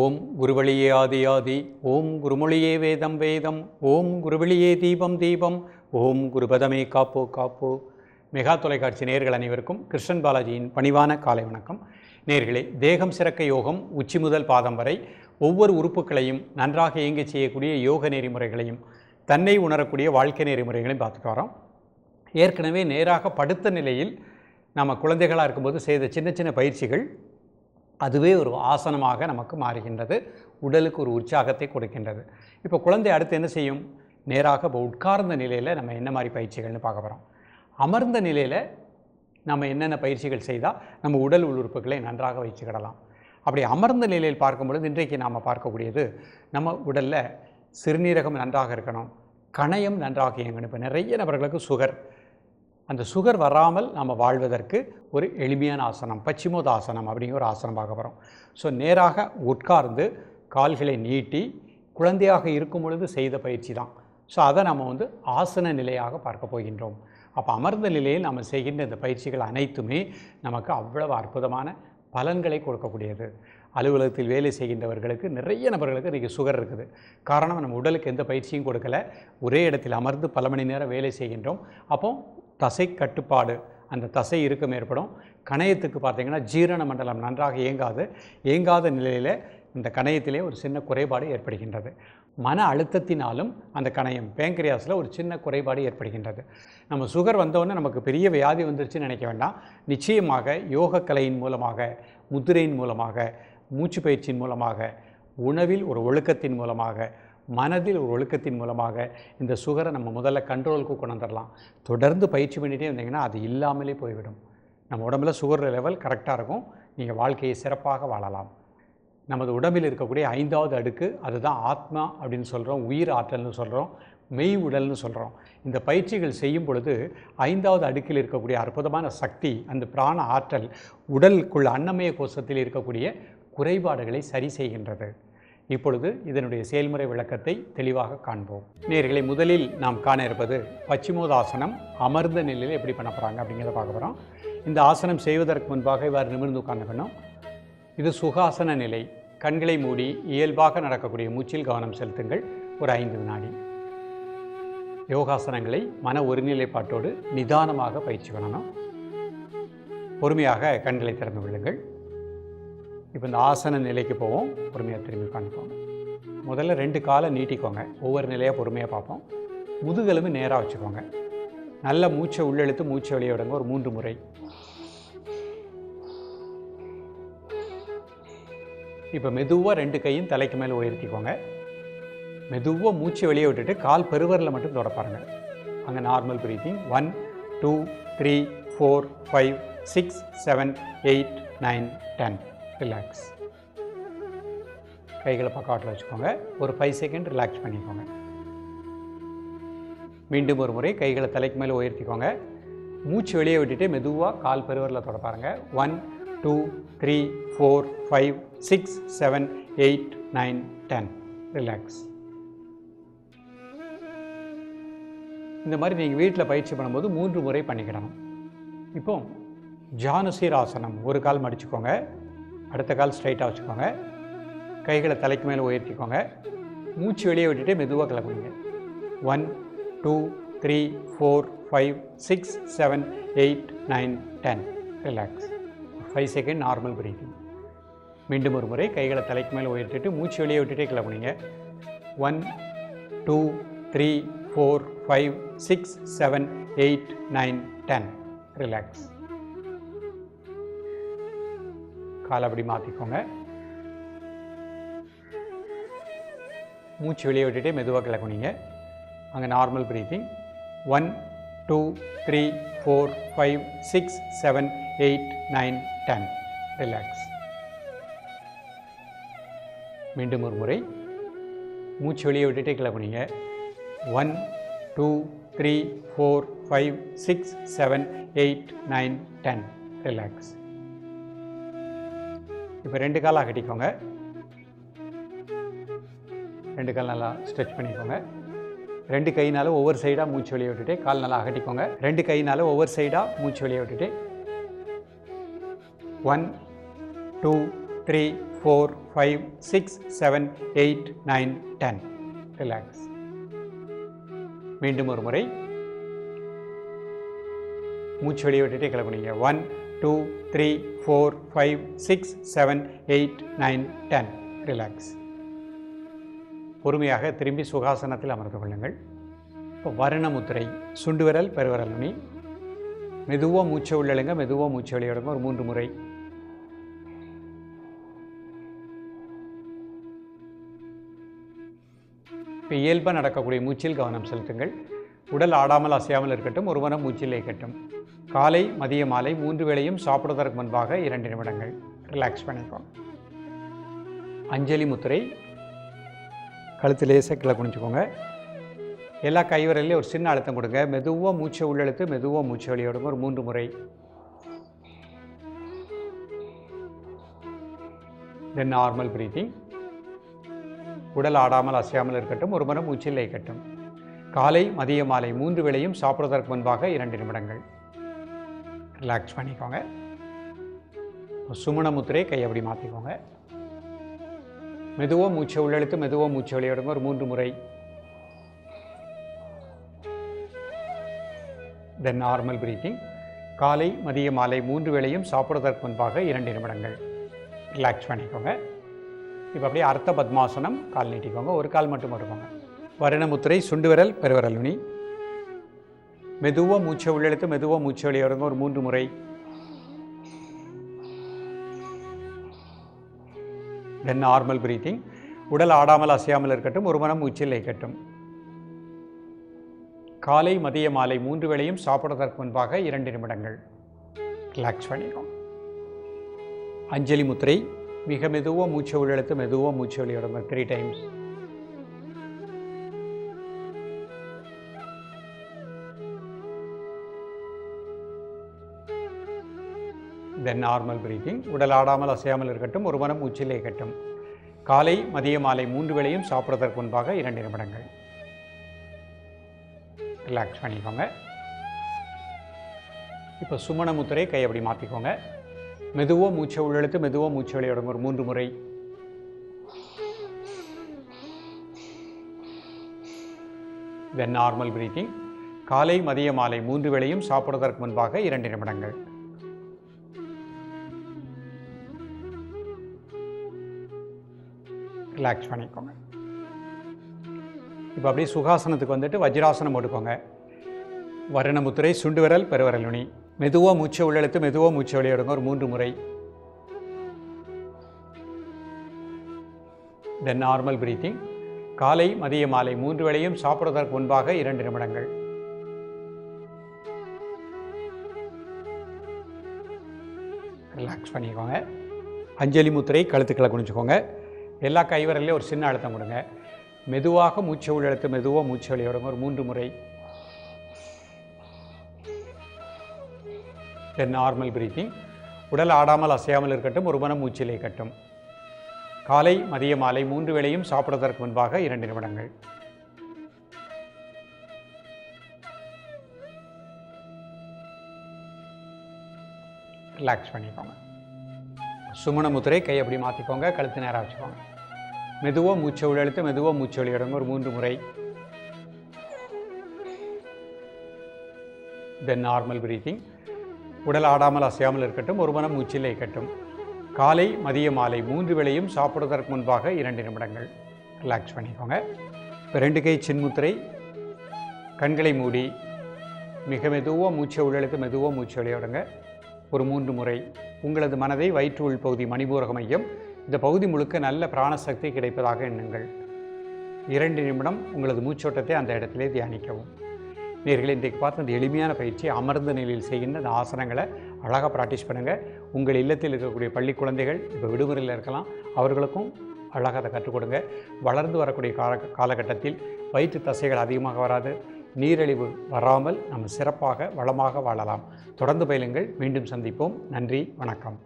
ஓம் குருவழியே ஆதி ஆதி ஓம் குருமொழியே வேதம் வேதம் ஓம் குருவழியே தீபம் தீபம் ஓம் குருபதமே காப்போ காப்போ. மெகா தொலைக்காட்சி நேர்கள் அனைவருக்கும் கிருஷ்ணன் பாலாஜியின் பணிவான காலை வணக்கம். நேர்களே தேகம் சிறக்க யோகம் உச்சி முதல் பாதம் வரை ஒவ்வொரு உறுப்புகளையும் நன்றாக இயங்கச் செய்யக்கூடிய யோக நெறிமுறைகளையும் தன்னை உணரக்கூடிய வாழ்க்கை நெறிமுறைகளையும் பார்த்துட்டு வரோம். ஏற்கனவே நேராக படுத்த நிலையில் நம்ம குழந்தைகளாக இருக்கும்போது செய்த சின்ன சின்ன பயிற்சிகள் அதுவே ஒரு ஆசனமாக நமக்கு மாறுகின்றது. உடலுக்கு ஒரு உற்சாகத்தை கொடுக்கின்றது. இப்போ குழந்தை அடுத்து என்ன செய்யும்? நேராக இப்போ உட்கார்ந்த நிலையில் நம்ம என்ன மாதிரி பயிற்சிகள்னு பார்க்க போகிறோம் அமர்ந்த நிலையில் நம்ம என்னென்ன பயிற்சிகள் செய்தால் நம்ம உடல் உறுப்புகளை நன்றாக வச்சுக்கிடலாம். அப்படி அமர்ந்த நிலையில் பார்க்கும் பொழுது இன்றைக்கு நாம் பார்க்கக்கூடியது நம்ம உடலில் சிறுநீரகம் நன்றாக இருக்கணும். கணையம் நன்றாக இயங்கணும். இப்போ நிறைய நபர்களுக்கு சுகர் அந்த சுகர் வராமல் நம்ம வாழ்வதற்கு ஒரு எளிமையான ஆசனம் பச்சிமோதாசனம் அப்படிங்கிற ஒரு ஆசனம் பார்க்க போகிறோம் ஸோ நேராக உட்கார்ந்து கால்களை நீட்டி குழந்தையாக இருக்கும் பொழுது செய்த பயிற்சி தான். ஸோ அதை நம்ம வந்து ஆசன நிலையாக பார்க்க போகின்றோம். அப்போ அமர்ந்த நிலையில் நம்ம செய்கின்ற இந்த பயிற்சிகள் அனைத்துமே நமக்கு அவ்வளவு அற்புதமான பலன்களை கொடுக்கக்கூடியது. அலுவலகத்தில் வேலை செய்கின்றவர்களுக்கு நிறைய நபர்களுக்கு இன்றைக்கி சுகர் இருக்குது. காரணம் நம்ம உடலுக்கு எந்த பயிற்சியும் கொடுக்கல. ஒரே இடத்தில் அமர்ந்து பல மணி நேரம் வேலை செய்கின்றோம். அப்போ தசை கட்டுப்பாடு அந்த தசை இறுக்கம் ஏற்படும். கணையத்துக்கு பார்த்தீங்கன்னா ஜீரண மண்டலம் நன்றாக இயங்காது. இயங்காத நிலையில் இந்த கணையத்திலே ஒரு சின்ன குறைபாடு ஏற்படுகின்றது. மன அழுத்தத்தினாலும் அந்த கணையம் பேங்கரியாஸில் ஒரு சின்ன குறைபாடு ஏற்படுகின்றது. நம்ம சுகர் வந்தோடனே நமக்கு பெரிய வியாதி வந்துருச்சுன்னு நினைக்க வேண்டாம். நிச்சயமாக யோக கலையின் மூலமாக முதிரையின் மூலமாக மூச்சு பயிற்சியின் மூலமாக உணவில் ஒரு ஒழுக்கத்தின் மூலமாக மனதில் ஒரு ஒழுக்கத்தின் மூலமாக இந்த சுகரை நம்ம முதல்ல கண்ட்ரோலுக்கு கொண்டு வந்துடலாம் தொடர்ந்து பயிற்சி பண்ணிகிட்டே இருந்தீங்கன்னா அது இல்லாமலே போய்விடும். நம்ம உடம்புல சுகர் லெவல் கரெக்டாக இருக்கும். நீங்கள் வாழ்க்கையை சிறப்பாக வாழலாம். நமது உடம்பில் இருக்கக்கூடிய ஐந்தாவது அடுக்கு அதுதான் ஆத்மா அப்படின்னு சொல்கிறோம் உயிர் ஆற்றல்னு சொல்கிறோம் மெய் உடல்னு சொல்கிறோம் இந்த பயிற்சிகள் செய்யும் பொழுது ஐந்தாவது அடுக்கில் இருக்கக்கூடிய அற்புதமான சக்தி அந்த பிராண ஆற்றல் உடலுக்குள்ள அன்னமய கோஷத்தில் இருக்கக்கூடிய குறைபாடுகளை சரி செய்கின்றது. இப்பொழுது இதனுடைய செயல்முறை விளக்கத்தை தெளிவாக காண்போம். நேர்களை முதலில் நாம் காண இருப்பது பச்சிமோதாசனம் அமர்ந்த நிலையில் எப்படி பண்ண போகிறாங்க அப்படிங்கிறத பார்க்க போகிறோம் இந்த ஆசனம் செய்வதற்கு முன்பாக இவ்வாறு நிமிர்ந்து உட்கார்ந்துக்கணும் இது சுகாசன நிலை. கண்களை மூடி இயல்பாக நடக்கக்கூடிய மூச்சில் கவனம் செலுத்துங்கள். ஒரு ஐந்து வினாடி. யோகாசனங்களை மன ஒருநிலைப்பாட்டோடு நிதானமாக பயிற்சி பண்ணணும். பொறுமையாக கண்களை திறந்து கொள்ளுங்கள். இப்போ இந்த ஆசன நிலைக்கு போவோம். பொறுமையாக திரும்பி உட்காந்துக்கோங்க முதல்ல ரெண்டு காலை நீட்டிக்கோங்க. ஒவ்வொரு நிலையாக பொறுமையாக பார்ப்போம். முதுகெலும்பு நேராக வச்சுக்கோங்க. நல்ல மூச்சை உள்ளெழுத்து மூச்சை வெளியே விடுங்க. ஒரு மூன்று முறை. இப்போ மெதுவாக ரெண்டு கையும் தலைக்கு மேலே உயர்த்திக்கோங்க மெதுவாக மூச்சை வெளியே விட்டுட்டு கால் பெருவரில் மட்டும் தொடப்பாருங்க அங்கே normal breathing one two three four five six seven eight nine ten relax கைகளை பக்கவாட்டில் வச்சுக்கோங்க. ஒரு ஃபைவ் செகண்ட் ரிலாக்ஸ் பண்ணிக்கோங்க. மீண்டும் ஒரு முறை கைகளை தலைக்கு மேலே உயர்த்திக்கோங்க. மூச்சு வெளியே விட்டுட்டு மெதுவாக கால் பெருவரில் தொட பாருங்க. One two three four five six seven eight nine ten relax இந்த மாதிரி நீங்கள் வீட்டில் பயிற்சி பண்ணும்போது மூன்று முறை பண்ணிக்கிடணும். இப்போ ஜானுசீராசனம் ஒரு கால் மடிச்சுக்கோங்க. அடுத்த கால் ஸ்ட்ரைட்டாக வச்சுக்கோங்க. கைகளை தலைக்கு மேலே உயர்த்திக்கோங்க. மூச்சு வெளியே விட்டுட்டு மெதுவாக கிளம்புங்க. One two three four five six seven eight nine ten relax five second normal breathing மீண்டும் ஒரு முறை கைகளை தலைக்கு மேலே உயர்த்திட்டு மூச்சு வெளியே விட்டுட்டே கிளம்புனீங்க. One two three four five six seven eight nine ten relax காலை அப்படி மாற்றிக்கோங்க மூச்சு வெளியே விட்டுட்டு மெதுவாக கிளக்குனீங்க அங்கே normal breathing one two three four five six seven eight nine ten relax மீண்டும் ஒரு முறை. மூச்சு வெளியே விட்டுட்டு கிளப்புனீங்க one two three four five six seven eight nine ten relax இப்போ ரெண்டு காலாக கட்டிக்கோங்க. ரெண்டு கால் நல்லா ஸ்ட்ரெச் பண்ணிக்கோங்க. ரெண்டு கையினால் ஒவ்வொரு சைடாக மூச்சு வெளியே விட்டுட்டு கால் நல்லா அகட்டிக்கோங்க. ரெண்டு கையினால் ஒவ்வொரு சைடாக மூச்சு வெளியே விட்டுட்டு. One two three four five six seven eight nine ten relax மீண்டும் ஒரு முறை. மூச்சு வெளியே விட்டுட்டே கிளம்புனீங்க. One two three four five six seven eight nine ten relax பொறுமையாக திரும்பி சுகாசனத்தில் அமர்ந்து கொள்ளுங்கள். இப்போ வர்ண முத்திரை சுண்டு விரல் பெருவிரல் நுனி. மெதுவாக மூச்சை உள்ளழுங்க மெதுவாக மூச்சை வெளியிடுங்க ஒரு மூன்று முறை. இப்போ இயல்பாக நடக்கக்கூடிய மூச்சில் கவனம் செலுத்துங்கள். உடல் ஆடாமல் அசையாமல் இருக்கட்டும் ஒருவனம் மூச்சிலே மூச்சில் இயக்கட்டும் காலை மதிய மாலை மூன்று வேளையும் சாப்பிடுவதற்கு முன்பாக இரண்டு நிமிடங்கள். ரிலாக்ஸ் பண்ணிக்கோங்க. அஞ்சலி முத்திரை. கழுத்து லேசாக கீழே குனிச்சுக்கோங்க எல்லா கைவிரலையும் ஒரு சின்ன அழுத்தம் கொடுங்க. மெதுவாக மூச்சை உள்ளெழுத்து மெதுவாக மூச்சை வெளியிடுங்க ஒரு மூன்று முறை. தென் நார்மல் பிரீத்திங் உடல் ஆடாமல் அசையாமல் இருக்கட்டும். ஒரு மனம் மூச்சில் கட்டும் காலை மதிய மாலை மூன்று வேளையும் சாப்பிடுவதற்கு முன்பாக இரண்டு நிமிடங்கள். ரிலாக்ஸ் பண்ணிக்கோங்க. சுமண முத்திரை கை அப்படி மாற்றிக்கோங்க மெதுவாக மூச்சை உள்ளெழுத்து மெதுவாக மூச்சை வெளியிடுங்க. ஒரு மூன்று முறை. தென் நார்மல் பிரீத்திங் காலை மதிய மாலை மூன்று வேளையும் சாப்பிடுவதற்கு முன்பாக இரண்டு நிமிடங்கள். ரிலாக்ஸ் பண்ணிக்கோங்க. இப்போ அப்படியே அர்த்த பத்மாசனம் கால் நீட்டிக்கோங்க. ஒரு கால் மட்டும் மட்டுக்கோங்க வருணமுத்திரை சுண்டு விரல் பெருவிரல் நுனி. மெதுவாக மூச்சை உள்ளெழுத்து மெதுவாக மூச்சை வெளியிடுங்க ஒரு மூன்று முறை. தென் நார்மல் பிரீத்திங் உடல் ஆடாமல் அசையாமல் இருக்கட்டும் ஒரு மனம் மூச்சில் இருக்கட்டும் காலை மதிய மாலை மூன்று வேளையும் சாப்பிடுவதற்கு முன்பாக இரண்டு நிமிடங்கள். ரிலாக்ஸ் பண்ணிடும் அஞ்சலி முத்திரை. மிக மெதுவாக மூச்சை உள்ளெழுத்து மெதுவாக மூச்சை வெளியிடுங்க three times then normal breathing உடல் ஆடாமல் அசையாமல் இருக்கட்டும் ஒரு மனம் மூச்சிலே இருக்கட்டும். காலை மதிய மாலை மூன்று வேளையும் சாப்பிட்றதற்கு முன்பாக இரண்டு நிமிடங்கள். ரிலாக்ஸ் பண்ணிக்கோங்க. இப்போ சுமண முத்திரை கை அப்படி மாற்றிக்கோங்க மெதுவாக மூச்சை உள்ளெழுத்து மெதுவாக மூச்சை வெளியிடுங்க ஒரு மூன்று முறை. தென் நார்மல் பிரீத்திங் காலை மதிய மாலை மூன்று வேளையும் சாப்பிடுவதற்கு முன்பாக இரண்டு நிமிடங்கள். ரிலாக்ஸ் பண்ணிக்கோங்க. இப்போ அப்படியே சுகாசனத்துக்கு வந்துட்டு வஜ்ராசனம் போட்டுக்கோங்க. வருணமுத்திரை சுண்டு விரல் பெருவரல் நுனி மெதுவாக மூச்சை உள்ளெழுத்து மெதுவாக மூச்சை வெளியிடுங்க. ஒரு மூன்று முறை. தென் நார்மல் பிரீத்திங் காலை மதிய மாலை மூன்று வேளையும் சாப்பிடுவதற்கு முன்பாக இரண்டு நிமிடங்கள். ரிலாக்ஸ் பண்ணிக்கோங்க. அஞ்சலி முத்திரை கழுத்துக்களை குனிஞ்சுக்கோங்க. எல்லா கைவரலையும் ஒரு சின்ன அழுத்தம் கொடுங்க. மெதுவாக மூச்சை உள்ளெழுத்து மெதுவாக மூச்சு வெளியிடுங்க ஒரு மூன்று முறை. தென் நார்மல் பிரீத்திங் உடல் ஆடாமல் அசையாமல் இருக்கட்டும் ஒரு மனம் மூச்சிலே கட்டும் காலை மதிய மாலை மூன்று வேளையும் சாப்பிடுவதற்கு முன்பாக இரண்டு நிமிடங்கள். ரிலாக்ஸ் பண்ணிக்கோங்க. சுமண முத்திரை கை அப்படி மாற்றிக்கோங்க கழுத்து நேராக வச்சுக்கோங்க. மெதுவாக மூச்சை உள்ளெழுத்து மெதுவாக மூச்சை வெளியிடுங்க. ஒரு மூன்று முறை. தென் நார்மல் பிரீத்திங் உடல் ஆடாமல் அசையாமல் இருக்கட்டும். ஒரு மனம் மூச்சில் இருக்கட்டும். காலை மதிய மாலை மூன்று வேளையும் சாப்பிடுவதற்கு முன்பாக இரண்டு நிமிடங்கள் ரிலாக்ஸ் பண்ணிக்கோங்க. இப்போ ரெண்டு கை சின்முத்திரை கண்களை மூடி மிக மெதுவாக மூச்சை உள்ளெழுத்து மெதுவாக மூச்சை வெளியிடுங்க. ஒரு மூன்று முறை. உங்களது மனதை வயிற்று உள் பகுதி மணிபூரக மையம் இந்த பகுதி முழுக்க நல்ல பிராணசக்தி கிடைப்பதாக எண்ணுங்கள். இரண்டு நிமிடம் உங்களது மூச்சோட்டத்தை அந்த இடத்திலே தியானிக்கவும். நேர்களை இன்றைக்கு பார்த்து அந்த எளிமையான பயிற்சி அமர்ந்த நிலையில் செய்கின்ற அந்த ஆசனங்களை அழகாக ப்ராக்டிஸ் பண்ணுங்கள் உங்கள் இல்லத்தில் இருக்கக்கூடிய பள்ளி குழந்தைகள் இப்போ விடுமுறையில் இருக்கலாம் அவர்களுக்கும் அழகாக அதை கற்றுக் கொடுங்க. வளர்ந்து வரக்கூடிய கால காலகட்டத்தில் வயிற்று தசைகள் அதிகமாக வராது நீரிழிவு வராமல் நம்ம சிறப்பாக வளமாக வாழலாம். தொடர்ந்து பயிலுங்கள். மீண்டும் சந்திப்போம். நன்றி வணக்கம்.